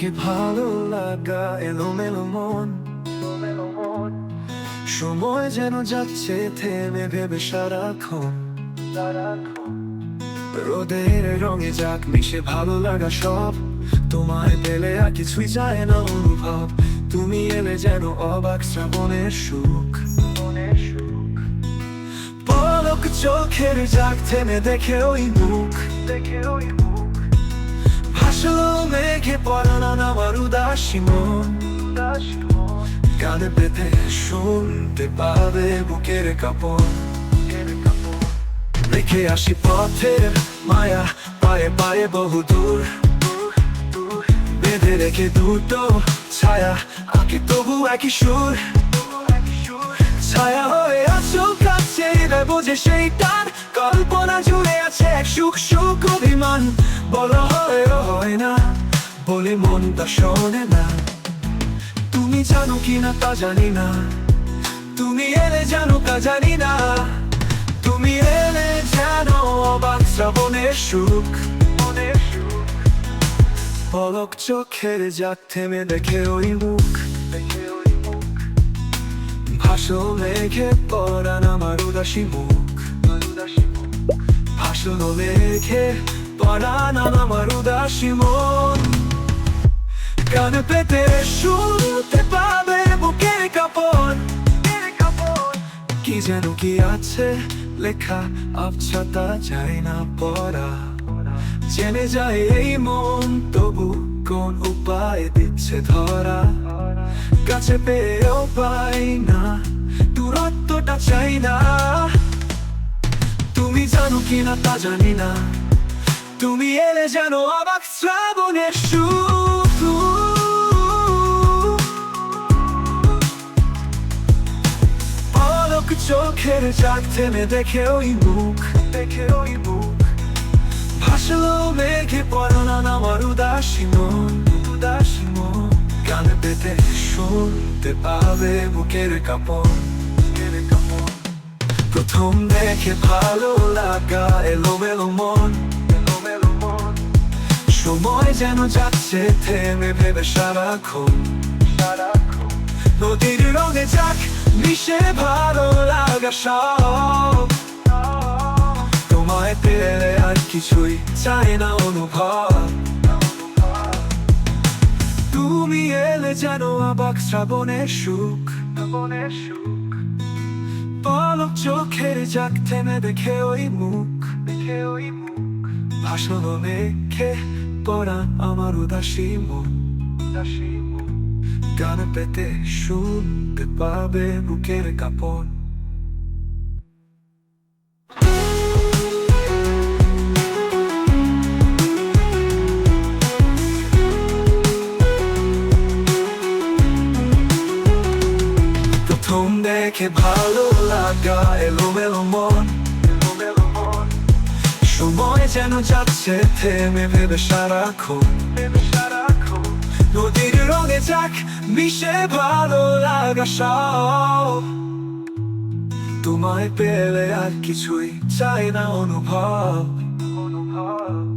দেখে ভালো লাগা এলো এলোমেলো মন। সময় যেন যাচ্ছে, থেমে ভেবে সারাক্ষণ। রোদের রঙে যাক, মিশে ভালো লাগা সব। তোমায় পেলে আর কিছুই যায় না অনুভব। তুমি এলে যেন অবাক, শ্রাবণের সুখ। পলক চোখের যাক, থেমে দেখে ওই মুখ দেখে ওই মুখ। ভাসলো মেঘে পড়ানা আমার উদাসী মন কানে পেতে শুনতে পাবে বুকের কাপড় রেখে আসি পথের মায়া পায়ে পায়ে বহু দূর বেঁধে রেখে দুটো ছায়া আঁকি তবু একই সুর ছায়া হয়ে আছো কাছে হৃদয় বোঝে সেই টান কল্পনা জুড়ে আছে এক সুখ সুখ অভিমান বলা বলে মনটা শোনে না। তুমি জানো কি না তা জানি না। তুমি এলে জানো তা জানি না। তুমি এলে জানো অবাক শ্রাবণের সুখ। পলক চোখের যাক থেমে দেখে ওই মুখ। ভাসো লেখে পড়ান আমার উদাসী মুখ। ভাসো লেখে পড়ান আমার উদাসী মন কান পেতে শুনতে পাবে বুকের কাপড় কি যেন কি আছে লেখা আবছা পড়া জেনে যায় এই মন তবু উপায় দিচ্ছে ধরা কাছে পেয়েও পাই না দূরত্বটা চাই তুমি জানো কি না তা জানি না তুমি এলে জানো অবাক শ্রাবণের সুখ চোখের যাক থেমে দেখে ওই মুখ, দেখে ওই মুখ। ভাসলো মেঘে পড়ানা আমার উদাসী মন উদাসী মন। কানে পেতে শুনতে পাবে বুকের কাপড় বুকের কাপড়। প্রথম দেখে ভালো লাগা এলোমেলো মন এলোমেলো মন। সময় যেন যাচ্ছে, থেমে ভেবে সারাক্ষণ সারাক্ষণ। নদীর রঙে যাক, মিশে ভালো লাগা সব। তোমায় পেলে আর কিছুই চাই না অনুভব। তুমি এলে যেন অবাক শ্রাবণের সুখ। সুখ পলক চোখের যাক থেমে দেখে ওই মুখ। দেখে ওই মুখ ভাষণ লেখে পড়া আমার উদাসী মন উদাসী গান পেতে শুনতে পাবে বুকের কাপড় প্রথম দেখে ভালো লাগা এলোমেলো মন সময় যেন যাচ্ছে থেমে ভেবে সারাক্ষণ নদীর রঙে যাক, মিশে ভালো লাগা সব। তোমায় পেলে আর কিছুই চাই না অনুভব। অনুভব।